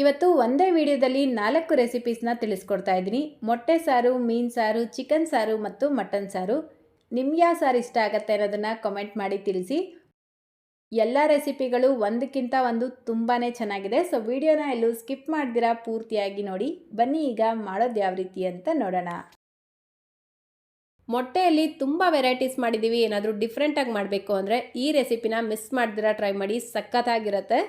ಇವತ್ತು ಒಂದೇ ವಿಡಿಯೋದಲ್ಲಿ ನಾಲ್ಕು ರೆಸಿಪೀಸ್ನ ತಿಳಿಸ್ಕೊಡ್ತಾ ಇದ್ದೀನಿ. ಮೊಟ್ಟೆ ಸಾರು, ಮೀನು ಸಾರು ಚಿಕನ್ ಸಾರು ಮತ್ತು ಮಟನ್ ಸಾರು. ನಿಮ್ಗೆ ಯಾವ ಸಾರು ಇಷ್ಟ ಆಗುತ್ತೆ ಅನ್ನೋದನ್ನು ಕಮೆಂಟ್ ಮಾಡಿ ತಿಳಿಸಿ. ಎಲ್ಲ ರೆಸಿಪಿಗಳು ಒಂದಕ್ಕಿಂತ ಒಂದು ತುಂಬಾ ಚೆನ್ನಾಗಿದೆ. ಸೊ ವಿಡಿಯೋನ ಎಲ್ಲೂ ಸ್ಕಿಪ್ ಮಾಡ್ದಿರಾ ಪೂರ್ತಿಯಾಗಿ ನೋಡಿ. ಬನ್ನಿ ಈಗ ಮಾಡೋದು ಯಾವ ರೀತಿ ಅಂತ ನೋಡೋಣ. ಮೊಟ್ಟೆಯಲ್ಲಿ ತುಂಬ ವೆರೈಟೀಸ್ ಮಾಡಿದ್ದೀವಿ ಏನಾದರೂ ಡಿಫ್ರೆಂಟಾಗಿ ಮಾಡಬೇಕು ಅಂದರೆ ಈ ರೆಸಿಪಿನ ಮಿಸ್ ಮಾಡ್ದಿರಾ ಟ್ರೈ ಮಾಡಿ. ಸಖತ್ತಾಗಿರುತ್ತೆ.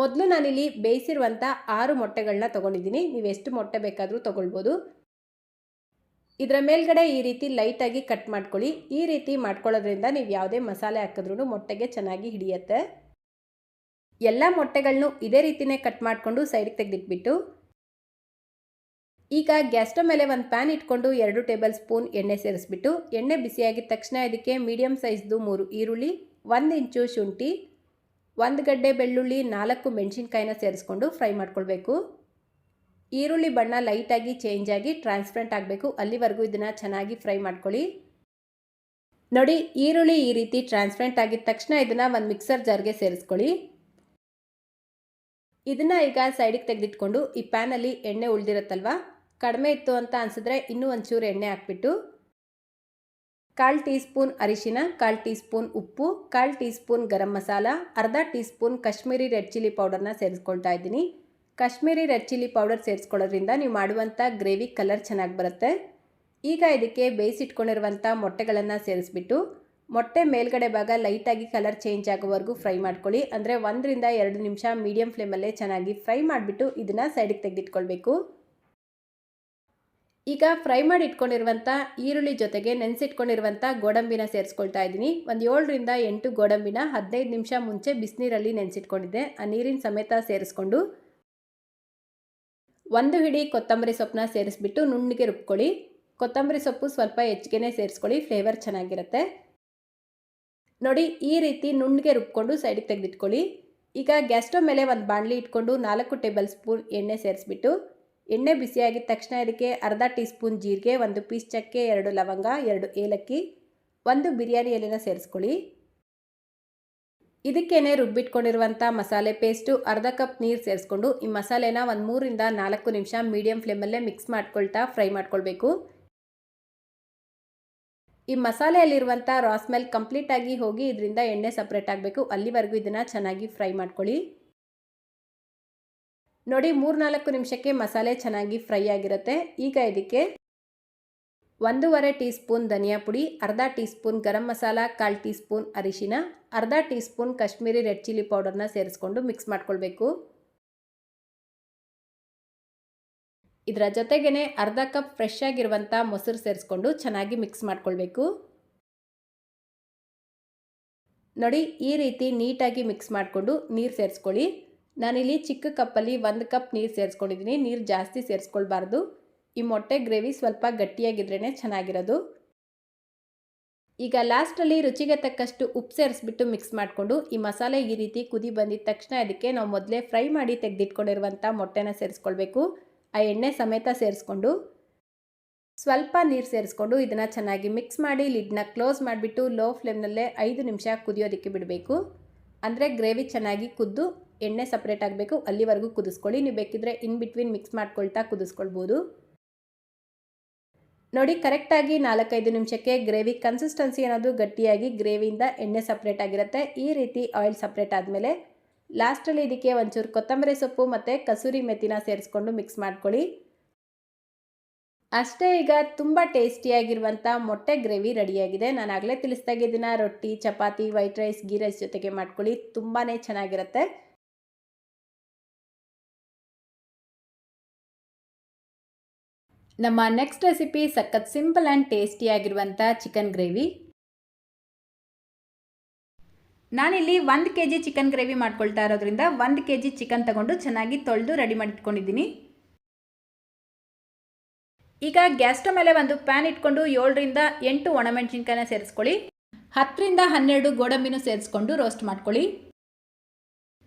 ಮೊದಲು ನಾನಿಲ್ಲಿ ಬೇಯಿಸಿರುವಂಥ ಆರು ಮೊಟ್ಟೆಗಳನ್ನ ತೊಗೊಂಡಿದ್ದೀನಿ. ನೀವು ಎಷ್ಟು ಮೊಟ್ಟೆ ಬೇಕಾದರೂ ತೊಗೊಳ್ಬೋದು. ಇದರ ಮೇಲ್ಗಡೆ ಈ ರೀತಿ ಲೈಟಾಗಿ ಕಟ್ ಮಾಡ್ಕೊಳ್ಳಿ. ಈ ರೀತಿ ಮಾಡ್ಕೊಳ್ಳೋದ್ರಿಂದ ನೀವು ಯಾವುದೇ ಮಸಾಲೆ ಹಾಕಿದ್ರೂ ಮೊಟ್ಟೆಗೆ ಚೆನ್ನಾಗಿ ಹಿಡಿಯುತ್ತೆ. ಎಲ್ಲ ಮೊಟ್ಟೆಗಳನ್ನೂ ಇದೇ ರೀತಿಯೇ ಕಟ್ ಮಾಡಿಕೊಂಡು ಸೈಡ್ಗೆ ತೆಗೆದಿಟ್ಬಿಟ್ಟು. ಈಗ ಗ್ಯಾಸ್ಟೋ ಮೇಲೆ ಒಂದು ಪ್ಯಾನ್ ಇಟ್ಕೊಂಡು ಎರಡು ಟೇಬಲ್ ಸ್ಪೂನ್ ಎಣ್ಣೆ ಸೇರಿಸ್ಬಿಟ್ಟು. ಎಣ್ಣೆ ಬಿಸಿಯಾಗಿದ ತಕ್ಷಣ ಇದಕ್ಕೆ ಮೀಡಿಯಮ್ ಸೈಜ್ದು ಮೂರು ಈರುಳ್ಳಿ, ಒಂದು ಇಂಚು ಶುಂಠಿ ಒಂದು ಗಡ್ಡೆ ಬೆಳ್ಳುಳ್ಳಿ ನಾಲ್ಕು ಮೆಣಸಿನ್ಕಾಯಿನ ಸೇರಿಸ್ಕೊಂಡು ಫ್ರೈ ಮಾಡ್ಕೊಳ್ಬೇಕು. ಈರುಳ್ಳಿ ಬಣ್ಣ ಲೈಟಾಗಿ ಚೇಂಜ್ ಆಗಿ ಟ್ರಾನ್ಸ್ಪರೆಂಟ್ ಆಗಬೇಕು. ಅಲ್ಲಿವರೆಗೂ ಇದನ್ನು ಚೆನ್ನಾಗಿ ಫ್ರೈ ಮಾಡ್ಕೊಳ್ಳಿ. ನೋಡಿ, ಈರುಳ್ಳಿ ಈ ರೀತಿ ಟ್ರಾನ್ಸ್ಪರೆಂಟ್ ಆಗಿದ ತಕ್ಷಣ ಇದನ್ನು ಒಂದು ಮಿಕ್ಸರ್ ಜಾರ್ಗೆ ಸೇರಿಸ್ಕೊಳ್ಳಿ. ಇದನ್ನು ಈಗ ಸೈಡಿಗೆ ತೆಗೆದಿಟ್ಕೊಂಡು ಈ ಪ್ಯಾನಲ್ಲಿ ಎಣ್ಣೆ ಉಳಿದಿರುತ್ತಲ್ವ? ಕಡಿಮೆ ಇತ್ತು ಅಂತ ಅನಿಸಿದ್ರೆ ಇನ್ನೂ ಒಂಚೂರು ಎಣ್ಣೆ ಹಾಕ್ಬಿಟ್ಟು ಕಾಲು ಟೀ ಸ್ಪೂನ್ ಅರಿಶಿನ, ಕಾಲು ಟೀ ಸ್ಪೂನ್ ಉಪ್ಪು, ಕಾಲು ಟೀ ಸ್ಪೂನ್ ಗರಂ ಮಸಾಲ, ಅರ್ಧ tea spoon Kashmiri red chilli ಪೌಡರ್ನ ಸೇರಿಸ್ಕೊಳ್ತಾ ಇದ್ದೀನಿ. ಕಾಶ್ಮೀರಿ ರೆಡ್ ಚಿಲ್ಲಿ ಪೌಡರ್ ಸೇರಿಸ್ಕೊಳ್ಳೋದ್ರಿಂದ ನೀವು ಮಾಡುವಂಥ ಗ್ರೇವಿ ಕಲರ್ ಚೆನ್ನಾಗಿ ಬರುತ್ತೆ. ಈಗ ಇದಕ್ಕೆ ಬೇಯಿಸಿಟ್ಕೊಂಡಿರುವಂಥ ಮೊಟ್ಟೆಗಳನ್ನು ಸೇರಿಸ್ಬಿಟ್ಟು, ಮೊಟ್ಟೆ ಮೇಲ್ಗಡೆ ಭಾಗ ಲೈಟಾಗಿ ಕಲರ್ ಚೇಂಜ್ ಆಗೋವರೆಗೂ ಫ್ರೈ ಮಾಡ್ಕೊಳ್ಳಿ. ಅಂದರೆ ಒಂದರಿಂದ ಎರಡು ನಿಮಿಷ ಮೀಡಿಯಂ ಫ್ಲೇಮಲ್ಲೇ ಚೆನ್ನಾಗಿ ಫ್ರೈ ಮಾಡಿಬಿಟ್ಟು ಇದನ್ನು ಸೈಡಿಗೆ ತೆಗೆದಿಟ್ಕೊಳ್ಬೇಕು. ಈಗ ಫ್ರೈ ಮಾಡಿ ಇಟ್ಕೊಂಡಿರುವಂಥ ಈರುಳ್ಳಿ ಜೊತೆಗೆ ನೆನೆಸಿಟ್ಕೊಂಡಿರುವಂಥ ಗೋಡಂಬಿನ ಸೇರಿಸ್ಕೊಳ್ತಾ ಇದ್ದೀನಿ. ಒಂದು ಏಳರಿಂದ ಎಂಟು ಗೋಡಂಬಿನ ಹದಿನೈದು ನಿಮಿಷ ಮುಂಚೆ ಬಿಸಿನೀರಲ್ಲಿ ನೆನೆಸಿಟ್ಕೊಂಡಿದ್ದೆ. ಆ ನೀರಿನ ಸಮೇತ ಸೇರಿಸ್ಕೊಂಡು ಒಂದು ಹಿಡಿ ಕೊತ್ತಂಬರಿ ಸೊಪ್ಪನ್ನ ಸೇರಿಸ್ಬಿಟ್ಟು ನುಣ್ಣಿಗೆ ರುಬ್ಕೊಳ್ಳಿ. ಕೊತ್ತಂಬರಿ ಸೊಪ್ಪು ಸ್ವಲ್ಪ ಹೆಚ್ಚಿಗೆನೇ ಸೇರಿಸ್ಕೊಳ್ಳಿ, ಫ್ಲೇವರ್ ಚೆನ್ನಾಗಿರುತ್ತೆ. ನೋಡಿ, ಈ ರೀತಿ ನುಣ್ಣಿಗೆ ರುಬ್ಕೊಂಡು ಸೈಡಿಗೆ ತೆಗೆದಿಟ್ಕೊಳ್ಳಿ. ಈಗ ಗ್ಯಾಸ್ ಸ್ಟವ್ ಮೇಲೆ ಒಂದು ಬಾಣಲಿ ಇಟ್ಕೊಂಡು ನಾಲ್ಕು ಟೇಬಲ್ ಸ್ಪೂನ್ ಎಣ್ಣೆ ಸೇರಿಸ್ಬಿಟ್ಟು ಎಣ್ಣೆ ಬಿಸಿಯಾಗಿದ ತಕ್ಷಣ ಇದಕ್ಕೆ ಅರ್ಧ ಟೀ ಸ್ಪೂನ್ ಜೀರಿಗೆ, ಒಂದು ಪೀಸ್ ಚಕ್ಕೆ, ಎರಡು ಲವಂಗ, ಎರಡು ಏಲಕ್ಕಿ, ಒಂದು ಬಿರಿಯಾನಿ ಎಲೆನ ಸೇರಿಸ್ಕೊಳ್ಳಿ. ಇದಕ್ಕೇನೆ ರುಬ್ಬಿಟ್ಕೊಂಡಿರುವಂಥ ಮಸಾಲೆ ಪೇಸ್ಟು, ಅರ್ಧ ಕಪ್ ನೀರು ಸೇರಿಸ್ಕೊಂಡು ಈ ಮಸಾಲೆನ ಒಂದು ಮೂರಿಂದ ನಾಲ್ಕು ನಿಮಿಷ ಮೀಡಿಯಂ ಫ್ಲೇಮಲ್ಲೇ ಮಿಕ್ಸ್ ಮಾಡ್ಕೊಳ್ತಾ ಫ್ರೈ ಮಾಡ್ಕೊಳ್ಬೇಕು. ಈ ಮಸಾಲೆಯಲ್ಲಿರುವಂಥ ರಾ ಸ್ಮೆಲ್ ಕಂಪ್ಲೀಟಾಗಿ ಹೋಗಿ ಇದರಿಂದ ಎಣ್ಣೆ ಸಪ್ರೇಟ್ ಆಗಬೇಕು. ಅಲ್ಲಿವರೆಗೂ ಇದನ್ನು ಚೆನ್ನಾಗಿ ಫ್ರೈ ಮಾಡ್ಕೊಳ್ಳಿ. ನೋಡಿ, ಮೂರ್ನಾಲ್ಕು ನಿಮಿಷಕ್ಕೆ ಮಸಾಲೆ ಚೆನ್ನಾಗಿ ಫ್ರೈ ಆಗಿರುತ್ತೆ. ಈಗ ಇದಕ್ಕೆ ಒಂದೂವರೆ ಟೀ ಸ್ಪೂನ್ ಧನಿಯಾ ಪುಡಿ, ಅರ್ಧ ಟೀ ಸ್ಪೂನ್ ಗರಂ ಮಸಾಲ, ಕಾಲು ಟೀ ಸ್ಪೂನ್ ಅರಿಶಿನ, ಅರ್ಧ tea spoon Kashmiri red chilli ಪೌಡರ್ನ ಸೇರಿಸ್ಕೊಂಡು ಮಿಕ್ಸ್ ಮಾಡ್ಕೊಳ್ಬೇಕು. ಇದರ ಜೊತೆಗೇ ಅರ್ಧ ಕಪ್ ಫ್ರೆಶ್ ಆಗಿರುವಂಥ ಮೊಸರು ಸೇರಿಸ್ಕೊಂಡು ಚೆನ್ನಾಗಿ ಮಿಕ್ಸ್ ಮಾಡ್ಕೊಳ್ಬೇಕು. ನೋಡಿ, ಈ ರೀತಿ ನೀಟಾಗಿ ಮಿಕ್ಸ್ ಮಾಡಿಕೊಂಡು ನೀರು ಸೇರಿಸ್ಕೊಳ್ಳಿ. ನಾನಿಲ್ಲಿ ಚಿಕ್ಕ ಕಪ್ಪಲ್ಲಿ ಒಂದು ಕಪ್ ನೀರು ಸೇರಿಸ್ಕೊಂಡಿದ್ದೀನಿ ನೀರು ಜಾಸ್ತಿ ಸೇರಿಸ್ಕೊಳ್ಬಾರ್ದು. ಈ ಮೊಟ್ಟೆ ಗ್ರೇವಿ ಸ್ವಲ್ಪ ಗಟ್ಟಿಯಾಗಿದ್ರೇ ಚೆನ್ನಾಗಿರೋದು. ಈಗ ಲಾಸ್ಟಲ್ಲಿ ರುಚಿಗೆ ತಕ್ಕಷ್ಟು ಉಪ್ಪು ಸೇರಿಸ್ಬಿಟ್ಟು ಮಿಕ್ಸ್ ಮಾಡಿಕೊಂಡು ಈ ಮಸಾಲೆ ಈ ರೀತಿ ಕುದಿ ಬಂದಿದ ತಕ್ಷಣ ಅದಕ್ಕೆ ನಾವು ಮೊದಲೇ ಫ್ರೈ ಮಾಡಿ ತೆಗೆದಿಟ್ಕೊಂಡಿರುವಂಥ ಮೊಟ್ಟೆನ ಸೇರಿಸ್ಕೊಳ್ಬೇಕು. ಆ ಎಣ್ಣೆ ಸಮೇತ ಸೇರಿಸ್ಕೊಂಡು ಸ್ವಲ್ಪ ನೀರು ಸೇರಿಸ್ಕೊಂಡು ಇದನ್ನು ಚೆನ್ನಾಗಿ ಮಿಕ್ಸ್ ಮಾಡಿ ಲಿಡ್ನ ಕ್ಲೋಸ್ ಮಾಡಿಬಿಟ್ಟು ಲೋ ಫ್ಲೇಮ್ನಲ್ಲೇ ಐದು ನಿಮಿಷ ಕುದಿಯೋದಕ್ಕೆ ಬಿಡಬೇಕು. ಅಂದರೆ ಗ್ರೇವಿ ಚೆನ್ನಾಗಿ ಕುದ್ದು ಎಣ್ಣೆ ಸಪ್ರೇಟ್ ಆಗಬೇಕು. ಅಲ್ಲಿವರೆಗೂ ಕುದಿಸ್ಕೊಳ್ಳಿ. ನೀವು ಬೇಕಿದ್ರೆ ಇನ್ ಬಿಟ್ವೀನ್ ಮಿಕ್ಸ್ ಮಾಡ್ಕೊಳ್ತಾ ಕುದಿಸ್ಕೊಳ್ಬೋದು. ನೋಡಿ ಕರೆಕ್ಟಾಗಿ ನಾಲ್ಕೈದು ನಿಮಿಷಕ್ಕೆ ಗ್ರೇವಿ ಕನ್ಸಿಸ್ಟೆನ್ಸಿ ಅನ್ನೋದು ಗಟ್ಟಿಯಾಗಿ ಗ್ರೇವಿಯಿಂದ ಎಣ್ಣೆ ಸಪ್ರೇಟ್ ಆಗಿರುತ್ತೆ. ಈ ರೀತಿ ಆಯಿಲ್ ಸಪ್ರೇಟ್ ಆದಮೇಲೆ ಲಾಸ್ಟಲ್ಲಿ ಇದಕ್ಕೆ ಒಂಚೂರು ಕೊತ್ತಂಬರಿ ಸೊಪ್ಪು ಮತ್ತು ಕಸೂರಿ ಮೆತ್ತಿನ ಸೇರಿಸ್ಕೊಂಡು ಮಿಕ್ಸ್ ಮಾಡ್ಕೊಳ್ಳಿ. ಅಷ್ಟೇ ಈಗ ತುಂಬ ಟೇಸ್ಟಿಯಾಗಿರುವಂಥ ಮೊಟ್ಟೆ ಗ್ರೇವಿ ರೆಡಿಯಾಗಿದೆ ನಾನು ಆಗಲೇ ತಿಳಿಸ್ದಾಗೆ ಇದನ್ನು ರೊಟ್ಟಿ, chapati white rice ghee rice ಜೊತೆಗೆ ಮಾಡ್ಕೊಳ್ಳಿ. ತುಂಬಾ ಚೆನ್ನಾಗಿರುತ್ತೆ. ನಮ್ಮ ನೆಕ್ಸ್ಟ್ ರೆಸಿಪಿ ಸಖತ್ ಸಿಂಪಲ್ ಆ್ಯಂಡ್ ಟೇಸ್ಟಿಯಾಗಿರುವಂಥ ಚಿಕನ್ ಗ್ರೇವಿ ನಾನಿಲ್ಲಿ ಒಂದು ಕೆ ಜಿ ಚಿಕನ್ ಗ್ರೇವಿ ಮಾಡ್ಕೊಳ್ತಾ ಇರೋದ್ರಿಂದ ಒಂದು ಕೆ ಜಿ ಚಿಕನ್ ತಗೊಂಡು ಚೆನ್ನಾಗಿ ತೊಳೆದು ರೆಡಿ ಮಾಡಿಟ್ಕೊಂಡಿದ್ದೀನಿ. ಈಗ ಗ್ಯಾಸ್ ಮೇಲೆ ಒಂದು ಪ್ಯಾನ್ ಇಟ್ಕೊಂಡು ಏಳರಿಂದ ಎಂಟು ಒಣಮೆಣಸಿನ್ಕಾಯಿನ ಸೇರಿಸ್ಕೊಳ್ಳಿ. ಹತ್ತರಿಂದ ಹನ್ನೆರಡು ಗೋಡಂಬಿನೂ ಸೇರಿಸ್ಕೊಂಡು ರೋಸ್ಟ್ ಮಾಡ್ಕೊಳ್ಳಿ.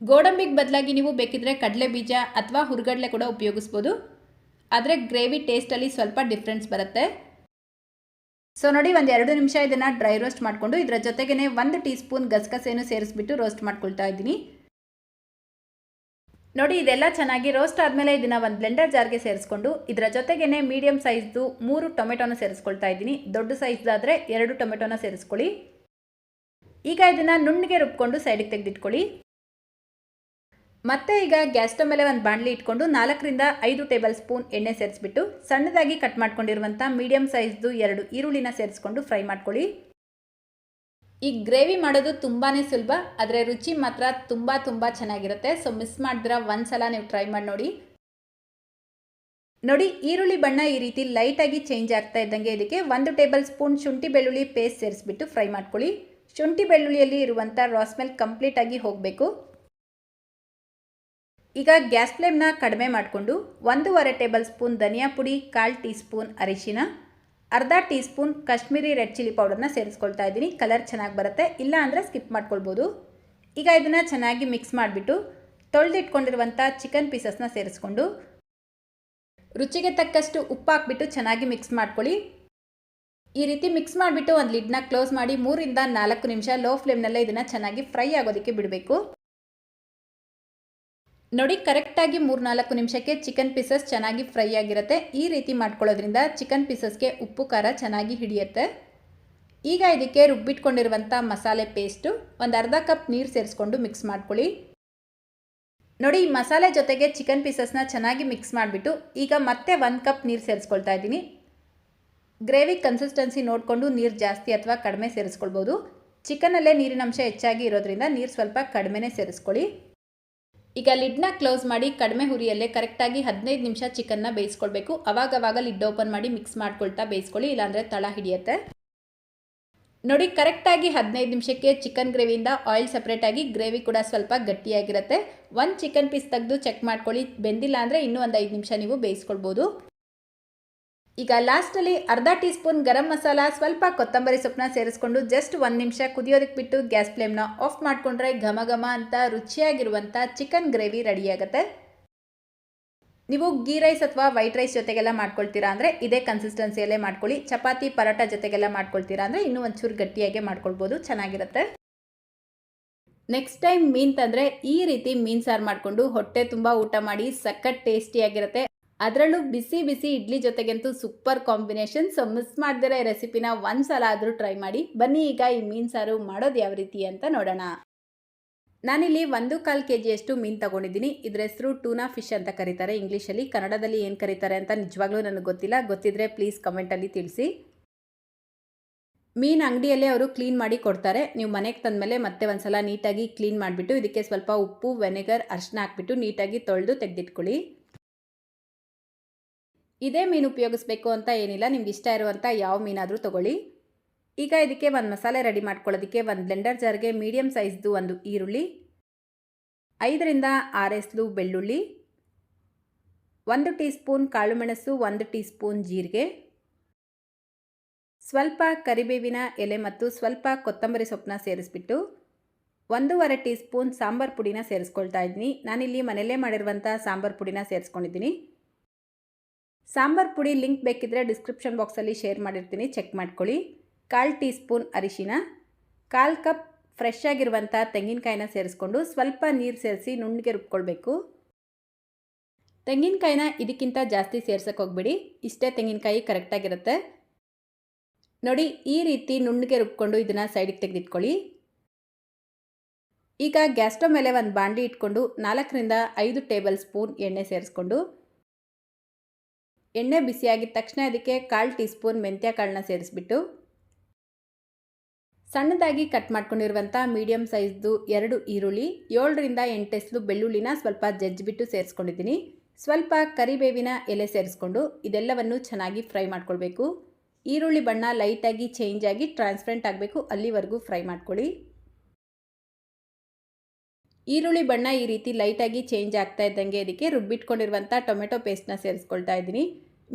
ಗೋಡಂಬಿಗೆ ಬದಲಾಗಿ ನೀವು ಬೇಕಿದ್ರೆ ಕಡಲೆ ಬೀಜ ಅಥವಾ ಹುರುಗಡಲೆ ಕೂಡ ಉಪಯೋಗಿಸ್ಬೋದು. ಆದರೆ ಗ್ರೇವಿ ಟೇಸ್ಟಲ್ಲಿ ಸ್ವಲ್ಪ ಡಿಫ್ರೆನ್ಸ್ ಬರುತ್ತೆ. ಸೊ ನೋಡಿ ಒಂದು ಎರಡು ನಿಮಿಷ ಇದನ್ನು ಡ್ರೈ ರೋಸ್ಟ್ ಮಾಡಿಕೊಂಡು ಇದರ ಜೊತೆಗೇ ಒಂದು ಟೀ ಸ್ಪೂನ್ ಗಸಗಸೆಯನ್ನು ಸೇರಿಸ್ಬಿಟ್ಟು ರೋಸ್ಟ್ ಮಾಡ್ಕೊಳ್ತಾ ಇದ್ದೀನಿ. ನೋಡಿ ಇದೆಲ್ಲ ಚೆನ್ನಾಗಿ ರೋಸ್ಟ್ ಆದಮೇಲೆ ಇದನ್ನು ಒಂದು ಬ್ಲೆಂಡರ್ ಜಾರ್ಗೆ ಸೇರಿಸ್ಕೊಂಡು ಇದರ ಜೊತೆಗೇ ಮೀಡಿಯಂ ಸೈಜ್ದು ಮೂರು ಟೊಮೆಟೊನ ಸೇರಿಸ್ಕೊಳ್ತಾ ಇದ್ದೀನಿ. ದೊಡ್ಡ ಸೈಜ್ದಾದರೆ ಎರಡು ಟೊಮೆಟೊನ ಸೇರಿಸ್ಕೊಳ್ಳಿ. ಈಗ ಇದನ್ನು ನುಣ್ಣಗೆ ರುಬ್ಕೊಂಡು ಸೈಡಿಗೆ ತೆಗೆದಿಟ್ಕೊಳ್ಳಿ. ಮತ್ತೆ ಈಗ ಗ್ಯಾಸ್ ಸ್ಟವ್ ಮೇಲೆ ಒಂದು ಬಾಣಲಿ ಇಟ್ಕೊಂಡು ನಾಲ್ಕರಿಂದ ಐದು ಟೇಬಲ್ ಸ್ಪೂನ್ ಎಣ್ಣೆ ಸೇರಿಸ್ಬಿಟ್ಟು ಸಣ್ಣದಾಗಿ ಕಟ್ ಮಾಡ್ಕೊಂಡಿರುವಂಥ ಮೀಡಿಯಮ್ ಸೈಜ್ದು ಎರಡು ಈರುಳ್ಳಿನ ಸೇರಿಸ್ಕೊಂಡು ಫ್ರೈ ಮಾಡ್ಕೊಳ್ಳಿ. ಈ ಗ್ರೇವಿ ಮಾಡೋದು ತುಂಬಾ ಸುಲಭ, ಆದರೆ ರುಚಿ ಮಾತ್ರ ತುಂಬ ತುಂಬ ಚೆನ್ನಾಗಿರುತ್ತೆ. ಸೊ ಮಿಸ್ ಮಾಡಿದ್ರೆ ಒಂದ್ಸಲ ನೀವು ಟ್ರೈ ಮಾಡಿ ನೋಡಿ. ನೋಡಿ, ಈರುಳ್ಳಿ ಬಣ್ಣ ಈ ರೀತಿ ಲೈಟಾಗಿ ಚೇಂಜ್ ಆಗ್ತಾ ಇದ್ದಂಗೆ ಇದಕ್ಕೆ ಒಂದು ಟೇಬಲ್ ಸ್ಪೂನ್ ಶುಂಠಿ ಬೆಳ್ಳುಳ್ಳಿ ಪೇಸ್ಟ್ ಸೇರಿಸ್ಬಿಟ್ಟು ಫ್ರೈ ಮಾಡ್ಕೊಳ್ಳಿ. ಶುಂಠಿ ಬೆಳ್ಳುಳ್ಳಿಯಲ್ಲಿ ಇರುವಂಥ ರಾಸ್ಮೆಲ್ ಕಂಪ್ಲೀಟಾಗಿ ಹೋಗಬೇಕು. ಈಗ ಗ್ಯಾಸ್ ಫ್ಲೇಮ್ನ ಕಡಿಮೆ ಮಾಡಿಕೊಂಡು ಒಂದೂವರೆ ಟೇಬಲ್ ಸ್ಪೂನ್ ಧನಿಯಾ ಪುಡಿ, ಕಾಲು ಟೀ ಸ್ಪೂನ್ ಅರಿಶಿನ, ಅರ್ಧ tea spoon Kashmiri red chilli ಪೌಡರ್ನ ಸೇರಿಸ್ಕೊಳ್ತಾ ಇದ್ದೀನಿ. ಕಲರ್ ಚೆನ್ನಾಗಿ ಬರುತ್ತೆ. ಇಲ್ಲ ಅಂದರೆ ಸ್ಕಿಪ್ ಮಾಡ್ಕೊಳ್ಬೋದು. ಈಗ ಇದನ್ನು ಚೆನ್ನಾಗಿ ಮಿಕ್ಸ್ ಮಾಡಿಬಿಟ್ಟು ತೊಳೆದಿಟ್ಕೊಂಡಿರುವಂಥ ಚಿಕನ್ ಪೀಸಸ್ನ ಸೇರಿಸ್ಕೊಂಡು ರುಚಿಗೆ ತಕ್ಕಷ್ಟು ಉಪ್ಪು ಹಾಕ್ಬಿಟ್ಟು ಚೆನ್ನಾಗಿ ಮಿಕ್ಸ್ ಮಾಡ್ಕೊಳ್ಳಿ. ಈ ರೀತಿ ಮಿಕ್ಸ್ ಮಾಡಿಬಿಟ್ಟು ಒಂದು ಲಿಡ್ನ ಕ್ಲೋಸ್ ಮಾಡಿ ಮೂರಿಂದ ನಾಲ್ಕು ನಿಮಿಷ ಲೋ ಫ್ಲೇಮ್ನಲ್ಲೇ ಇದನ್ನು ಚೆನ್ನಾಗಿ ಫ್ರೈ ಆಗೋದಕ್ಕೆ ಬಿಡಬೇಕು. ನೋಡಿ, ಕರೆಕ್ಟಾಗಿ ಮೂರು ನಾಲ್ಕು ನಿಮಿಷಕ್ಕೆ ಚಿಕನ್ ಪೀಸಸ್ ಚೆನ್ನಾಗಿ ಫ್ರೈ ಆಗಿರುತ್ತೆ. ಈ ರೀತಿ ಮಾಡ್ಕೊಳ್ಳೋದ್ರಿಂದ ಚಿಕನ್ ಪೀಸಸ್ಗೆ ಉಪ್ಪು, ಖಾರ ಚೆನ್ನಾಗಿ ಹಿಡಿಯುತ್ತೆ. ಈಗ ಇದಕ್ಕೆ ರುಬ್ಬಿಟ್ಕೊಂಡಿರುವಂಥ ಮಸಾಲೆ ಪೇಸ್ಟು, ಒಂದು ಅರ್ಧ ಕಪ್ ನೀರು ಸೇರಿಸ್ಕೊಂಡು ಮಿಕ್ಸ್ ಮಾಡ್ಕೊಳ್ಳಿ. ನೋಡಿ, ಈ ಮಸಾಲೆ ಜೊತೆಗೆ ಚಿಕನ್ ಪೀಸಸ್ನ ಚೆನ್ನಾಗಿ ಮಿಕ್ಸ್ ಮಾಡಿಬಿಟ್ಟು ಈಗ ಮತ್ತೆ ಒಂದು ಕಪ್ ನೀರು ಸೇರಿಸ್ಕೊಳ್ತಾ ಇದ್ದೀನಿ. ಗ್ರೇವಿ ಕನ್ಸಿಸ್ಟೆನ್ಸಿ ನೋಡಿಕೊಂಡು ನೀರು ಜಾಸ್ತಿ ಅಥವಾ ಕಡಿಮೆ ಸೇರಿಸ್ಕೊಳ್ಬೋದು. ಚಿಕನಲ್ಲೇ ನೀರಿನಂಶ ಹೆಚ್ಚಾಗಿ ಇರೋದ್ರಿಂದ ನೀರು ಸ್ವಲ್ಪ ಕಡಿಮೆನೇ ಸೇರಿಸ್ಕೊಳ್ಳಿ. ಈಗ ಲಿಡ್ನ ಕ್ಲೋಸ್ ಮಾಡಿ ಕಡಿಮೆ ಹುರಿಯಲ್ಲೇ ಕರೆಕ್ಟಾಗಿ ಹದಿನೈದು ನಿಮಿಷ ಚಿಕನ್ನ ಬೇಯಿಸ್ಕೊಳ್ಬೇಕು. ಅವಾಗವಾಗ ಲಿಡ್ ಓಪನ್ ಮಾಡಿ ಮಿಕ್ಸ್ ಮಾಡ್ಕೊಳ್ತಾ ಬೇಯಿಸ್ಕೊಳ್ಳಿ, ಇಲ್ಲಾಂದರೆ ತಳ ಹಿಡಿಯುತ್ತೆ. ನೋಡಿ, ಕರೆಕ್ಟಾಗಿ ಹದಿನೈದು ನಿಮಿಷಕ್ಕೆ ಚಿಕನ್ ಗ್ರೇವಿಯಿಂದ ಆಯಿಲ್ ಸಪ್ರೇಟಾಗಿ ಗ್ರೇವಿ ಕೂಡ ಸ್ವಲ್ಪ ಗಟ್ಟಿಯಾಗಿರುತ್ತೆ. ಒಂದು ಚಿಕನ್ ಪೀಸ್ ತೆಗೆದು ಚೆಕ್ ಮಾಡ್ಕೊಳ್ಳಿ. ಬೆಂದಿಲ್ಲ ಅಂದರೆ ಇನ್ನೂ ಒಂದು ಐದು ನಿಮಿಷ ನೀವು ಬೇಯಿಸ್ಕೊಳ್ಬೋದು. ಈಗ ಲಾಸ್ಟಲ್ಲಿ ಅರ್ಧ ಟೀ ಸ್ಪೂನ್ ಗರಂ ಮಸಾಲ, ಸ್ವಲ್ಪ ಕೊತ್ತಂಬರಿ ಸೊಪ್ಪನ್ನ ಸೇರಿಸ್ಕೊಂಡು ಜಸ್ಟ್ ಒಂದು ನಿಮಿಷ ಕುದಿಯೋದಕ್ಕೆ ಬಿಟ್ಟು ಗ್ಯಾಸ್ ಫ್ಲೇಮ್ನ ಆಫ್ ಮಾಡಿಕೊಂಡ್ರೆ ಘಮ ಘಮ ಅಂತ ರುಚಿಯಾಗಿರುವಂಥ ಚಿಕನ್ ಗ್ರೇವಿ ರೆಡಿಯಾಗುತ್ತೆ. ನೀವು ಗೀ ರೈಸ್ ಅಥವಾ ವೈಟ್ ರೈಸ್ ಜೊತೆಗೆಲ್ಲ ಮಾಡ್ಕೊಳ್ತೀರಾ ಅಂದರೆ ಇದೇ ಕನ್ಸಿಸ್ಟೆನ್ಸಿಯಲ್ಲೇ ಮಾಡ್ಕೊಳ್ಳಿ. ಚಪಾತಿ, ಪರೋಟ ಜೊತೆಗೆಲ್ಲ ಮಾಡ್ಕೊಳ್ತೀರಾ ಅಂದರೆ ಇನ್ನೂ ಒಂಚೂರು ಗಟ್ಟಿಯಾಗೆ ಮಾಡ್ಕೊಳ್ಬೋದು, ಚೆನ್ನಾಗಿರುತ್ತೆ. ನೆಕ್ಸ್ಟ್ ಟೈಮ್ ಮೀನು ತಂದರೆ ಈ ರೀತಿ ಮೀನು ಸಾರು ಮಾಡಿಕೊಂಡು ಹೊಟ್ಟೆ ತುಂಬ ಊಟ ಮಾಡಿ ಸಖತ್ ಟೇಸ್ಟಿಯಾಗಿರುತ್ತೆ ಅದರಲ್ಲೂ ಬಿಸಿ ಬಿಸಿ ಇಡ್ಲಿ ಜೊತೆಗಂತೂ ಸೂಪರ್ ಕಾಂಬಿನೇಷನ್ ಸೊ ಮಿಸ್ ಮಾಡದಿರೋ ರೆಸಿಪಿನ ಒಂದು ಸಲ ಆದರೂ ಟ್ರೈ ಮಾಡಿ. ಬನ್ನಿ ಈಗ ಈ ಮೀನು ಸಾರು ಮಾಡೋದು ಯಾವ ರೀತಿ ಅಂತ ನೋಡೋಣ. ನಾನಿಲ್ಲಿ ಒಂದು ಕಾಲು ಕೆ ಜಿಯಷ್ಟು ಮೀನು ತಗೊಂಡಿದ್ದೀನಿ. ಇದ್ರ ಹೆಸರು ಟೂನಾ ಫಿಶ್ ಅಂತ ಕರೀತಾರೆ. ಇಂಗ್ಲೀಷಲ್ಲಿ ಕನ್ನಡದಲ್ಲಿ ಏನು ಕರೀತಾರೆ ಅಂತ ನಿಜವಾಗ್ಲೂ ನನಗೆ ಗೊತ್ತಿಲ್ಲ. ಗೊತ್ತಿದ್ರೆ ಪ್ಲೀಸ್ ಕಮೆಂಟಲ್ಲಿ ತಿಳಿಸಿ. ಮೀನು ಅಂಗಡಿಯಲ್ಲೇ ಅವರು ಕ್ಲೀನ್ ಮಾಡಿ ಕೊಡ್ತಾರೆ. ನೀವು ಮನೆಗೆ ತಂದಮೇಲೆ ಮತ್ತೆ ಒಂದ್ಸಲ ನೀಟಾಗಿ ಕ್ಲೀನ್ ಮಾಡಿಬಿಟ್ಟು, ಇದಕ್ಕೆ ಸ್ವಲ್ಪ ಉಪ್ಪು ವೆನೆಗರ್ ಅರ್ಶನ ಹಾಕ್ಬಿಟ್ಟು ನೀಟಾಗಿ ತೊಳೆದು ತೆಗೆದಿಟ್ಕೊಳ್ಳಿ. ಇದೇ ಮೀನು ಉಪಯೋಗಿಸ್ಬೇಕು ಅಂತ ಏನಿಲ್ಲ, ನಿಮ್ಗೆ ಇಷ್ಟ ಇರುವಂಥ ಯಾವ ಮೀನಾದರೂ ತೊಗೊಳ್ಳಿ. ಈಗ ಇದಕ್ಕೆ ಒಂದು ಮಸಾಲೆ ರೆಡಿ ಮಾಡ್ಕೊಳ್ಳೋದಕ್ಕೆ ಒಂದು ಬ್ಲೆಂಡರ್ ಜಾರ್ಗೆ ಮೀಡಿಯಮ್ ಸೈಜ್ದು ಒಂದು ಈರುಳ್ಳಿ, ಐದರಿಂದ ಆರೆಸ್ಲು ಬೆಳ್ಳುಳ್ಳಿ, ಒಂದು ಟೀ ಸ್ಪೂನ್ ಕಾಳುಮೆಣಸು, ಒಂದು ಟೀ ಸ್ಪೂನ್ ಜೀರಿಗೆ, ಸ್ವಲ್ಪ ಕರಿಬೇವಿನ ಎಲೆ ಮತ್ತು ಸ್ವಲ್ಪ ಕೊತ್ತಂಬರಿ ಸೊಪ್ಪನ್ನ ಸೇರಿಸ್ಬಿಟ್ಟು ಒಂದೂವರೆ ಟೀ ಸ್ಪೂನ್ ಸಾಂಬಾರು ಪುಡಿನ ಸೇರಿಸ್ಕೊಳ್ತಾ ಇದ್ದೀನಿ. ನಾನಿಲ್ಲಿ ಮನೆಯಲ್ಲೇ ಮಾಡಿರುವಂಥ ಸಾಂಬಾರು ಪುಡಿನ ಸೇರಿಸ್ಕೊಂಡಿದ್ದೀನಿ. ಸಾಂಬಾರು ಪುಡಿ ಲಿಂಕ್ ಬೇಕಿದ್ದರೆ ಡಿಸ್ಕ್ರಿಪ್ಷನ್ ಬಾಕ್ಸಲ್ಲಿ ಶೇರ್ ಮಾಡಿರ್ತೀನಿ ಚೆಕ್ ಮಾಡ್ಕೊಳ್ಳಿ. ಕಾಲು ಟೀ ಸ್ಪೂನ್ ಅರಿಶಿನ ಕಾಲು ಕಪ್ ಫ್ರೆಶ್ ಆಗಿರುವಂಥ ತೆಂಗಿನಕಾಯಿನ ಸೇರಿಸ್ಕೊಂಡು ಸ್ವಲ್ಪ ನೀರು ಸೇರಿಸಿ ನುಣ್ಣಗೆ ರುಬ್ಕೊಳ್ಬೇಕು. ತೆಂಗಿನಕಾಯಿನ ಇದಕ್ಕಿಂತ ಜಾಸ್ತಿ ಸೇರ್ಸಕ್ಕೆ ಹೋಗ್ಬಿಡಿ, ಇಷ್ಟೇ ತೆಂಗಿನಕಾಯಿ ಕರೆಕ್ಟಾಗಿರುತ್ತೆ ನೋಡಿ, ಈ ರೀತಿ ನುಣ್ಣಗೆ ರುಬ್ಕೊಂಡು ಇದನ್ನು ಸೈಡಿಗೆ ತೆಗೆದಿಟ್ಕೊಳ್ಳಿ. ಈಗ ಗ್ಯಾಸ್ ಮೇಲೆ ಒಂದು ಬಾಂಡಿ ಇಟ್ಕೊಂಡು ನಾಲ್ಕರಿಂದ ಐದು ಟೇಬಲ್ ಸ್ಪೂನ್ ಎಣ್ಣೆ ಸೇರಿಸ್ಕೊಂಡು ಎಣ್ಣೆ ಬಿಸಿಯಾಗಿದ ತಕ್ಷಣ ಅದಕ್ಕೆ ಕಾಲು ಟೀ ಸ್ಪೂನ್ ಮೆಂತ್ಯ ಕಾಳನ್ನ ಸೇರಿಸ್ಬಿಟ್ಟು ಸಣ್ಣದಾಗಿ ಕಟ್ ಮಾಡ್ಕೊಂಡಿರುವಂಥ ಮೀಡಿಯಮ್ ಸೈಜ್ದು ಎರಡು ಈರುಳ್ಳಿ, ಏಳರಿಂದ ಎಂಟೆಸ್ಲು ಬೆಳ್ಳುಳ್ಳಿನ ಸ್ವಲ್ಪ ಜಜ್ಜಿಬಿಟ್ಟು ಸೇರಿಸ್ಕೊಂಡಿದ್ದೀನಿ. ಸ್ವಲ್ಪ ಕರಿಬೇವಿನ ಎಲೆ ಸೇರಿಸ್ಕೊಂಡು ಇದೆಲ್ಲವನ್ನು ಚೆನ್ನಾಗಿ ಫ್ರೈ ಮಾಡ್ಕೊಳ್ಬೇಕು. ಈರುಳ್ಳಿ ಬಣ್ಣ ಲೈಟಾಗಿ ಚೇಂಜ್ ಆಗಿ ಟ್ರಾನ್ಸ್ಪರೆಂಟ್ ಆಗಬೇಕು. ಅಲ್ಲಿವರೆಗೂ ಫ್ರೈ ಮಾಡ್ಕೊಳ್ಳಿ. ಈರುಳ್ಳಿ ಬಣ್ಣ ಈ ರೀತಿ ಲೈಟಾಗಿ ಚೇಂಜ್ ಆಗ್ತಾ ಇದ್ದಂಗೆ ಅದಕ್ಕೆ ರುಬ್ಬಿಟ್ಕೊಂಡಿರುವಂಥ ಟೊಮೆಟೊ ಪೇಸ್ಟ್ನ ಸೇರಿಸ್ಕೊಳ್ತಾ ಇದ್ದೀನಿ.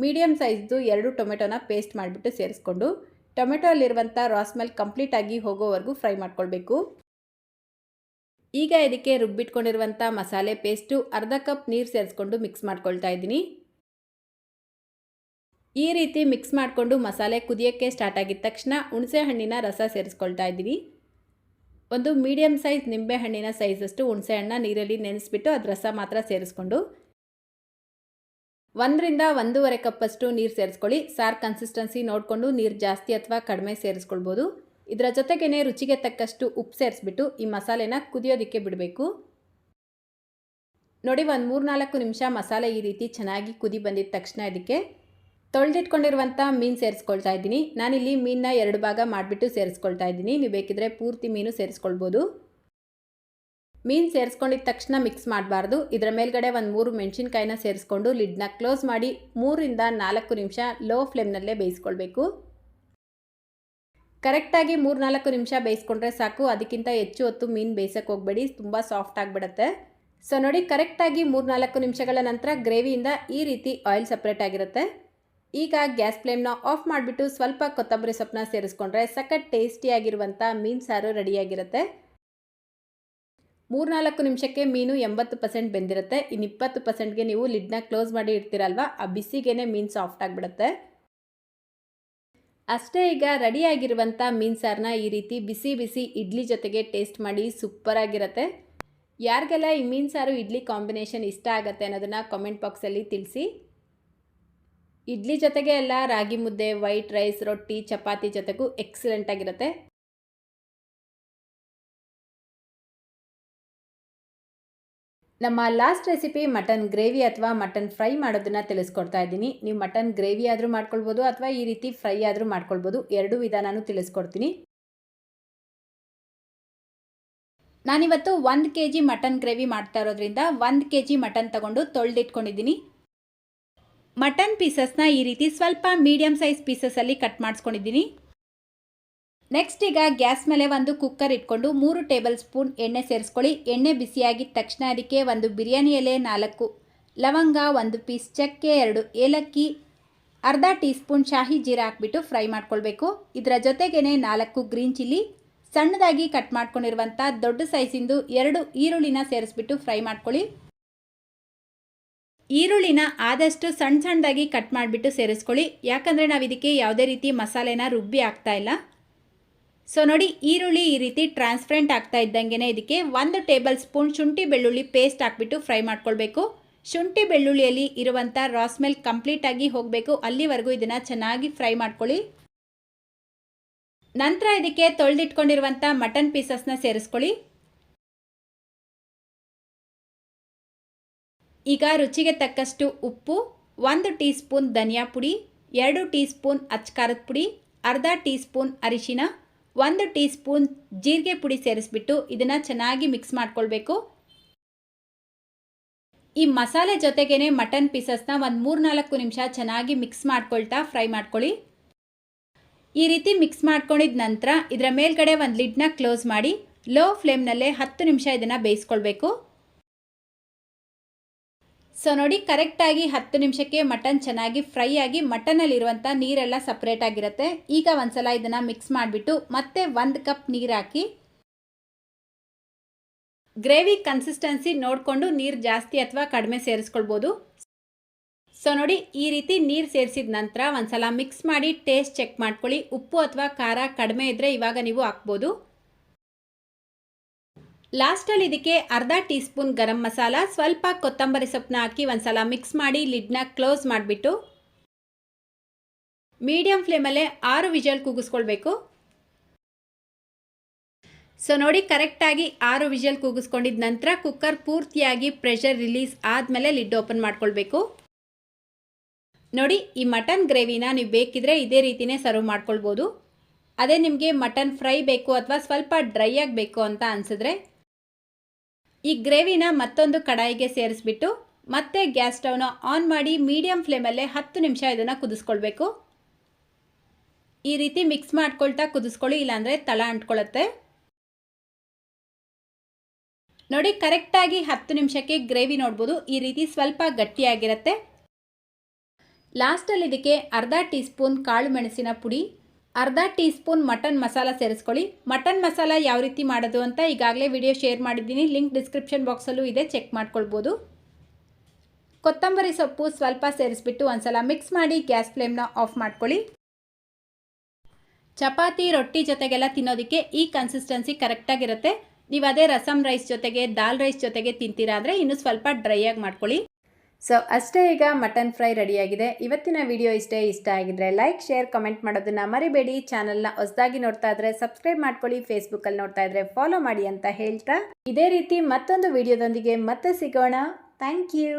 ಮೀಡಿಯಮ್ ಸೈಜ್ದು ಎರಡು ಟೊಮೆಟೊನ ಪೇಸ್ಟ್ ಮಾಡಿಬಿಟ್ಟು ಸೇರಿಸ್ಕೊಂಡು ಟೊಮೆಟೊ ಅಲ್ಲಿರುವಂಥ ರಾಸ್ಮೆಲ್ ಕಂಪ್ಲೀಟಾಗಿ ಹೋಗೋವರೆಗೂ ಫ್ರೈ ಮಾಡ್ಕೊಳ್ಬೇಕು. ಈಗ ಇದಕ್ಕೆ ರುಬ್ಬಿಟ್ಕೊಂಡಿರುವಂಥ ಮಸಾಲೆ ಪೇಸ್ಟು ಅರ್ಧ ಕಪ್ ನೀರು ಸೇರಿಸ್ಕೊಂಡು ಮಿಕ್ಸ್ ಮಾಡ್ಕೊಳ್ತಾ ಇದ್ದೀನಿ. ಈ ರೀತಿ ಮಿಕ್ಸ್ ಮಾಡಿಕೊಂಡು ಮಸಾಲೆ ಕುದಿಯೋಕ್ಕೆ ಸ್ಟಾರ್ಟ್ ಆಗಿದ ತಕ್ಷಣ ಹುಣಸೆ ಹಣ್ಣಿನ ರಸ ಸೇರಿಸ್ಕೊಳ್ತಾ ಇದ್ದೀನಿ. ಒಂದು ಮೀಡಿಯಮ್ ಸೈಜ್ ನಿಂಬೆಹಣ್ಣಿನ ಸೈಜಷ್ಟು ಹುಣಸೆಹಣ್ಣ ನೀರಲ್ಲಿ ನೆನೆಸ್ಬಿಟ್ಟು ಅದು ರಸ ಮಾತ್ರ ಸೇರಿಸ್ಕೊಂಡು ಒಂದರಿಂದ ಒಂದೂವರೆ ಕಪ್ಪಷ್ಟು ನೀರು ಸೇರಿಸ್ಕೊಳ್ಳಿ. ಸಾರ್ ಕನ್ಸಿಸ್ಟೆನ್ಸಿ ನೋಡಿಕೊಂಡು ನೀರು ಜಾಸ್ತಿ ಅಥವಾ ಕಡಿಮೆ ಸೇರಿಸ್ಕೊಳ್ಬೋದು. ಇದರ ಜೊತೆಗೇ ರುಚಿಗೆ ತಕ್ಕಷ್ಟು ಉಪ್ಪು ಸೇರಿಸ್ಬಿಟ್ಟು ಈ ಮಸಾಲೆನ ಕುದಿಯೋದಕ್ಕೆ ಬಿಡಬೇಕು. ನೋಡಿ ಒಂದು ಮೂರು ನಾಲ್ಕು ನಿಮಿಷ ಮಸಾಲೆ ಈ ರೀತಿ ಚೆನ್ನಾಗಿ ಕುದಿ ಬಂದಿದ ತಕ್ಷಣ ಇದಕ್ಕೆ ತೊಳೆದಿಟ್ಕೊಂಡಿರುವಂಥ ಮೀನು ಸೇರಿಸ್ಕೊಳ್ತಾ ಇದ್ದೀನಿ. ನಾನಿಲ್ಲಿ ಮೀನನ್ನ ಎರಡು ಭಾಗ ಮಾಡಿಬಿಟ್ಟು ಸೇರಿಸ್ಕೊಳ್ತಾ ಇದ್ದೀನಿ. ನೀವು ಬೇಕಿದ್ರೆ ಪೂರ್ತಿ ಮೀನು ಸೇರಿಸ್ಕೊಳ್ಬೋದು. ಮೀನು ಸೇರಿಸ್ಕೊಂಡಿದ ತಕ್ಷಣ ಮಿಕ್ಸ್ ಮಾಡಬಾರ್ದು. ಇದರ ಮೇಲ್ಗಡೆ ಒಂದು ಮೂರು ಮೆಣಸಿನ್ಕಾಯಿನ ಸೇರಿಸ್ಕೊಂಡು ಲಿಡ್ನ ಕ್ಲೋಸ್ ಮಾಡಿ ಮೂರಿಂದ ನಾಲ್ಕು ನಿಮಿಷ ಲೋ ಫ್ಲೇಮ್ನಲ್ಲೇ ಬೇಯಿಸ್ಕೊಳ್ಬೇಕು. ಕರೆಕ್ಟಾಗಿ ಮೂರು ನಾಲ್ಕು ನಿಮಿಷ ಬೇಯಿಸ್ಕೊಂಡ್ರೆ ಸಾಕು. ಅದಕ್ಕಿಂತ ಹೆಚ್ಚು ಹೊತ್ತು ಮೀನು ಬೇಯಿಸೋಕೆ ಹೋಗಬೇಡಿ. ತುಂಬ ಸಾಫ್ಟ್ ಆಗಿಬಿಡುತ್ತೆ. ಸೊ ನೋಡಿ, ಕರೆಕ್ಟಾಗಿ ಮೂರು ನಾಲ್ಕು ನಿಮಿಷಗಳ ನಂತರ ಗ್ರೇವಿಯಿಂದ ಈ ರೀತಿ ಆಯಿಲ್ ಸಪ್ರೇಟ್ ಆಗಿರುತ್ತೆ. ಈಗ ಗ್ಯಾಸ್ ಫ್ಲೇಮ್ನ ಆಫ್ ಮಾಡಿಬಿಟ್ಟು ಸ್ವಲ್ಪ ಕೊತ್ತಂಬರಿ ಸೊಪ್ಪನ್ನ ಸೇರಿಸ್ಕೊಂಡ್ರೆ ಸಖತ್ ಟೇಸ್ಟಿಯಾಗಿರುವಂಥ ಮೀನು ಸಾರು ರೆಡಿಯಾಗಿರುತ್ತೆ. ಮೂರ್ನಾಲ್ಕು ನಿಮಿಷಕ್ಕೆ ಮೀನು ಎಂಬತ್ತು ಪರ್ಸೆಂಟ್ ಬೆಂದಿರುತ್ತೆ. ಇನ್ನು ಇಪ್ಪತ್ತು ಪರ್ಸೆಂಟ್ಗೆ ನೀವು ಲಿಡ್ನ ಕ್ಲೋಸ್ ಮಾಡಿ ಇಡ್ತೀರಲ್ವ? ಆ ಬಿಸಿಗೇನೆ ಮೀನು ಸಾಫ್ಟ್ ಆಗಿಬಿಡುತ್ತೆ. ಅಷ್ಟೇ ಈಗ ರೆಡಿಯಾಗಿರುವಂಥ ಮೀನು ಸಾರನ್ನ ಈ ರೀತಿ ಬಿಸಿ ಬಿಸಿ ಇಡ್ಲಿ ಜೊತೆಗೆ ಟೇಸ್ಟ್ ಮಾಡಿ ಸೂಪರಾಗಿರುತ್ತೆ. ಯಾರಿಗೆಲ್ಲ ಈ ಮೀನು ಸಾರು ಇಡ್ಲಿ ಕಾಂಬಿನೇಷನ್ ಇಷ್ಟ ಆಗುತ್ತೆ ಅನ್ನೋದನ್ನು ಕಾಮೆಂಟ್ ಬಾಕ್ಸಲ್ಲಿ ತಿಳಿಸಿ. ಇಡ್ಲಿ ಜೊತೆಗೆ ಎಲ್ಲ ರಾಗಿ ಮುದ್ದೆ ವೈಟ್ ರೈಸ್ ರೊಟ್ಟಿ, ಚಪಾತಿ ಜೊತೆಗೂ ಎಕ್ಸಲೆಂಟ್ ಆಗಿರುತ್ತೆ. ನಮ್ಮ ಲಾಸ್ಟ್ ರೆಸಿಪಿ ಮಟನ್ ಗ್ರೇವಿ ಅಥವಾ ಮಟನ್ ಫ್ರೈ ಮಾಡೋದನ್ನು ತಿಳಿಸ್ಕೊಡ್ತಾ ಇದ್ದೀನಿ. ನೀವು ಮಟನ್ ಗ್ರೇವಿ ಆದರೂ ಮಾಡ್ಕೊಳ್ಬೋದು ಅಥವಾ ಈ ರೀತಿ ಫ್ರೈ ಆದರೂ ಮಾಡ್ಕೊಳ್ಬೋದು. ಎರಡೂ ವಿಧಾನನೂ ತಿಳಿಸ್ಕೊಡ್ತೀನಿ. ನಾನಿವತ್ತು ಒಂದು ಕೆ ಜಿ ಮಟನ್ ಗ್ರೇವಿ ಮಾಡ್ತಾ ಇರೋದ್ರಿಂದ ಒಂದು ಕೆ ಜಿ ಮಟನ್ ತಗೊಂಡು ತೊಳೆದಿಟ್ಕೊಂಡಿದ್ದೀನಿ. ಮಟನ್ ಪೀಸಸ್ನ ಈ ರೀತಿ ಸ್ವಲ್ಪ ಮೀಡಿಯಮ್ ಸೈಜ್ ಪೀಸಸಲ್ಲಿ ಕಟ್ ಮಾಡಿಸ್ಕೊಂಡಿದ್ದೀನಿ. ನೆಕ್ಸ್ಟ್ ಈಗ ಗ್ಯಾಸ್ ಮೇಲೆ ಒಂದು ಕುಕ್ಕರ್ ಇಟ್ಕೊಂಡು ಮೂರು ಟೇಬಲ್ ಸ್ಪೂನ್ ಎಣ್ಣೆ ಸೇರಿಸ್ಕೊಳ್ಳಿ. ಎಣ್ಣೆ ಬಿಸಿಯಾಗಿದ್ದ ತಕ್ಷಣ ಅದಕ್ಕೆ ಒಂದು ಬಿರಿಯಾನಿ ಎಲೆ ನಾಲ್ಕು, ಲವಂಗ ಒಂದು ಪೀಸ್, ಚಕ್ಕೆ ಎರಡು, ಏಲಕ್ಕಿ ಅರ್ಧ ಟೀ ಸ್ಪೂನ್ ಶಾಹಿ ಜೀರಾ ಹಾಕ್ಬಿಟ್ಟು ಫ್ರೈ ಮಾಡ್ಕೊಳ್ಬೇಕು. ಇದರ ಜೊತೆಗೇನೆ ನಾಲ್ಕು ಗ್ರೀನ್ ಚಿಲ್ಲಿ, ಸಣ್ಣದಾಗಿ ಕಟ್ ಮಾಡ್ಕೊಂಡಿರುವಂಥ ದೊಡ್ಡ ಸೈಜಿಂದು ಎರಡು ಈರುಳ್ಳಿನ ಸೇರಿಸ್ಬಿಟ್ಟು ಫ್ರೈ ಮಾಡ್ಕೊಳ್ಳಿ. ಈರುಳ್ಳಿನ ಆದಷ್ಟು ಸಣ್ಣ ಸಣ್ಣದಾಗಿ ಕಟ್ ಮಾಡಿಬಿಟ್ಟು ಸೇರಿಸ್ಕೊಳ್ಳಿ. ಯಾಕಂದರೆ ನಾವು ಇದಕ್ಕೆ ಯಾವುದೇ ರೀತಿ ಮಸಾಲೆನ ರುಬ್ಬಿ ಆಗ್ತಾ ಇಲ್ಲ. ಸೊ ನೋಡಿ ಈರುಳ್ಳಿ ಈ ರೀತಿ ಟ್ರಾನ್ಸ್ಪರೆಂಟ್ ಆಗ್ತಾ ಇದ್ದಂಗೆ ಇದಕ್ಕೆ ಒಂದು ಟೇಬಲ್ ಸ್ಪೂನ್ ಶುಂಠಿ ಬೆಳ್ಳುಳ್ಳಿ ಪೇಸ್ಟ್ ಹಾಕ್ಬಿಟ್ಟು ಫ್ರೈ ಮಾಡ್ಕೊಳ್ಬೇಕು. ಶುಂಠಿ ಬೆಳ್ಳುಳ್ಳಿಯಲ್ಲಿ ಇರುವಂಥ ರಾಸ್ಮೆಲ್ ಕಂಪ್ಲೀಟಾಗಿ ಹೋಗಬೇಕು. ಅಲ್ಲಿವರೆಗೂ ಇದನ್ನು ಚೆನ್ನಾಗಿ ಫ್ರೈ ಮಾಡ್ಕೊಳ್ಳಿ. ನಂತರ ಇದಕ್ಕೆ ತೊಳೆದಿಟ್ಕೊಂಡಿರುವಂಥ ಮಟನ್ ಪೀಸಸ್ನ ಸೇರಿಸ್ಕೊಳ್ಳಿ. ಈಗ ರುಚಿಗೆ ತಕ್ಕಷ್ಟು ಉಪ್ಪು, ಒಂದು ಟೀ ಸ್ಪೂನ್ ಧನಿಯಾ ಪುಡಿ, ಎರಡು ಟೀ ಸ್ಪೂನ್ ಅಚ್ಕಾರದ ಪುಡಿ, ಅರ್ಧ ಟೀ ಸ್ಪೂನ್ ಅರಿಶಿನ, ಒಂದು ಟೀ ಸ್ಪೂನ್ ಜೀರಿಗೆ ಪುಡಿ ಸೇರಿಸ್ಬಿಟ್ಟು ಇದನ್ನು ಚೆನ್ನಾಗಿ ಮಿಕ್ಸ್ ಮಾಡ್ಕೊಳ್ಬೇಕು. ಈ ಮಸಾಲೆ ಜೊತೆಗೇ ಮಟನ್ ಪೀಸಸ್ನ ಒಂದು ಮೂರು ನಾಲ್ಕು ನಿಮಿಷ ಚೆನ್ನಾಗಿ ಮಿಕ್ಸ್ ಮಾಡ್ಕೊಳ್ತಾ ಫ್ರೈ ಮಾಡ್ಕೊಳ್ಳಿ. ಈ ರೀತಿ ಮಿಕ್ಸ್ ಮಾಡ್ಕೊಂಡಿದ ನಂತರ ಇದರ ಮೇಲ್ಗಡೆ ಒಂದು ಲಿಡ್ನ ಕ್ಲೋಸ್ ಮಾಡಿ, ಲೋ ಫ್ಲೇಮ್ನಲ್ಲೇ ಹತ್ತು ನಿಮಿಷ ಇದನ್ನು ಬೇಯಿಸ್ಕೊಳ್ಬೇಕು. ಸೊ ನೋಡಿ ಕರೆಕ್ಟಾಗಿ ಹತ್ತು ನಿಮಿಷಕ್ಕೆ ಮಟನ್ ಚೆನ್ನಾಗಿ ಫ್ರೈ ಆಗಿ ಮಟನಲ್ಲಿರುವಂಥ ನೀರೆಲ್ಲ ಸಪ್ರೇಟ್ ಆಗಿರುತ್ತೆ. ಈಗ ಒಂದ್ಸಲ ಇದನ್ನು ಮಿಕ್ಸ್ ಮಾಡಿಬಿಟ್ಟು ಮತ್ತೆ ಒಂದು ಕಪ್ ನೀರು ಹಾಕಿ ಗ್ರೇವಿ ಕನ್ಸಿಸ್ಟೆನ್ಸಿ ನೋಡಿಕೊಂಡು ನೀರು ಜಾಸ್ತಿ ಅಥವಾ ಕಡಿಮೆ ಸೇರಿಸ್ಕೊಳ್ಬೋದು. ಸೊ ನೋಡಿ, ಈ ರೀತಿ ನೀರು ಸೇರಿಸಿದ ನಂತರ ಒಂದ್ಸಲ ಮಿಕ್ಸ್ ಮಾಡಿ ಟೇಸ್ಟ್ ಚೆಕ್ ಮಾಡ್ಕೊಳ್ಳಿ. ಉಪ್ಪು ಅಥವಾ ಖಾರ ಕಡಿಮೆ ಇದ್ದರೆ ಇವಾಗ ನೀವು ಹಾಕ್ಬೋದು. ಲಾಸ್ಟಲ್ಲಿ ಇದಕ್ಕೆ ಅರ್ಧ ಟೀ ಸ್ಪೂನ್ ಗರಂ ಮಸಾಲ, ಸ್ವಲ್ಪ ಕೊತ್ತಂಬರಿ ಸೊಪ್ಪನ್ನ ಹಾಕಿ ಒಂದ್ಸಲ ಮಿಕ್ಸ್ ಮಾಡಿ ಲಿಡ್ನ ಕ್ಲೋಸ್ ಮಾಡಿಬಿಟ್ಟು ಮೀಡಿಯಂ ಫ್ಲೇಮಲ್ಲೇ ಆರು ವಿಜಲ್ ಕೂಗಿಸ್ಕೊಳ್ಬೇಕು. ಸೊ ನೋಡಿ, ಕರೆಕ್ಟಾಗಿ ಆರು ವಿಜಲ್ ಕೂಗಿಸ್ಕೊಂಡಿದ್ದ ನಂತರ ಕುಕ್ಕರ್ ಪೂರ್ತಿಯಾಗಿ ಪ್ರೆಷರ್ ರಿಲೀಸ್ ಆದಮೇಲೆ ಲಿಡ್ ಓಪನ್ ಮಾಡ್ಕೊಳ್ಬೇಕು. ನೋಡಿ, ಈ ಮಟನ್ ಗ್ರೇವಿನ ನೀವು ಬೇಕಿದ್ರೆ ಇದೇ ರೀತಿಯೇ ಸರ್ವ್ ಮಾಡ್ಕೊಳ್ಬೋದು. ಅದೇ ನಿಮಗೆ ಮಟನ್ ಫ್ರೈ ಬೇಕು ಅಥವಾ ಸ್ವಲ್ಪ ಡ್ರೈ ಆಗಬೇಕು ಅಂತ ಅನಿಸಿದ್ರೆ ಈ ಗ್ರೇವಿನ ಮತ್ತೊಂದು ಕಡಾಯಿಗೆ ಸೇರಿಸ್ಬಿಟ್ಟು ಮತ್ತೆ ಗ್ಯಾಸ್ ಸ್ಟವ್ನ ಆನ್ ಮಾಡಿ ಮೀಡಿಯಂ ಫ್ಲೇಮಲ್ಲೇ ಹತ್ತು ನಿಮಿಷ ಇದನ್ನು ಕುದಿಸ್ಕೊಳ್ಬೇಕು. ಈ ರೀತಿ ಮಿಕ್ಸ್ ಮಾಡ್ಕೊಳ್ತಾ ಕುದಿಸ್ಕೊಳ್ಳಿ, ಇಲ್ಲಾಂದರೆ ತಳ ಅಂಟ್ಕೊಳ್ಳುತ್ತೆ ನೋಡಿ, ಕರೆಕ್ಟಾಗಿ ಹತ್ತು ನಿಮಿಷಕ್ಕೆ ಗ್ರೇವಿ ನೋಡ್ಬೋದು. ಈ ರೀತಿ ಸ್ವಲ್ಪ ಗಟ್ಟಿಯಾಗಿರುತ್ತೆ. ಲಾಸ್ಟಲ್ಲಿ ಇದಕ್ಕೆ ಅರ್ಧ ಟೀ ಸ್ಪೂನ್ ಕಾಳು ಮೆಣಸಿನ ಪುಡಿ ಅರ್ಧ ಟೀ ಸ್ಪೂನ್ ಮಟನ್ ಮಸಾಲ ಸೇರಿಸ್ಕೊಳ್ಳಿ. ಮಟನ್ ಮಸಾಲ ಯಾವ ರೀತಿ ಮಾಡೋದು ಅಂತ ಈಗಾಗಲೇ ವಿಡಿಯೋ ಶೇರ್ ಮಾಡಿದ್ದೀನಿ. ಲಿಂಕ್ ಡಿಸ್ಕ್ರಿಪ್ಷನ್ ಬಾಕ್ಸಲ್ಲೂ ಇದೆ, ಚೆಕ್ ಮಾಡ್ಕೊಳ್ಬೋದು. ಕೊತ್ತಂಬರಿ ಸೊಪ್ಪು ಸ್ವಲ್ಪ ಸೇರಿಸ್ಬಿಟ್ಟು ಒಂದ್ಸಲ ಮಿಕ್ಸ್ ಮಾಡಿ ಗ್ಯಾಸ್ ಫ್ಲೇಮ್ನ ಆಫ್ ಮಾಡ್ಕೊಳ್ಳಿ. ಚಪಾತಿ, ರೊಟ್ಟಿ ಜೊತೆಗೆಲ್ಲ ತಿನ್ನೋದಕ್ಕೆ ಈ ಕನ್ಸಿಸ್ಟೆನ್ಸಿ ಕರೆಕ್ಟಾಗಿರುತ್ತೆ ನೀವು ಅದೇ ರಸಮ್ ರೈಸ್ ಜೊತೆಗೆ, ದಾಲ್ ರೈಸ್ ಜೊತೆಗೆ ತಿಂತೀರಾ ಅಂದರೆ ಇನ್ನೂ ಸ್ವಲ್ಪ ಡ್ರೈ ಆಗಿ ಮಾಡ್ಕೊಳ್ಳಿ. ಸೊ ಅಷ್ಟೇ ಈಗ ಮಟನ್ ಫ್ರೈ ರೆಡಿಯಾಗಿದೆ. ಇವತ್ತಿನ ವಿಡಿಯೋ ಇಷ್ಟೇ ಇಷ್ಟ ಆಗಿದ್ರೆ ಲೈಕ್, ಶೇರ್, ಕಮೆಂಟ್ ಮಾಡೋದನ್ನ ಮರಿಬೇಡಿ. ಚಾನಲ್ನ ಹೊಸದಾಗಿ ನೋಡ್ತಾ ಇದ್ರೆ ಸಬ್ಸ್ಕ್ರೈಬ್ ಮಾಡ್ಕೊಳ್ಳಿ. ಫೇಸ್ಬುಕ್ಕಲ್ಲಿ ನೋಡ್ತಾ ಇದ್ರೆ ಫಾಲೋ ಮಾಡಿ ಅಂತ ಹೇಳ್ತಾ ಇದೇ ರೀತಿ ಮತ್ತೊಂದು ವಿಡಿಯೋದೊಂದಿಗೆ ಮತ್ತೆ ಸಿಗೋಣ. Thank you.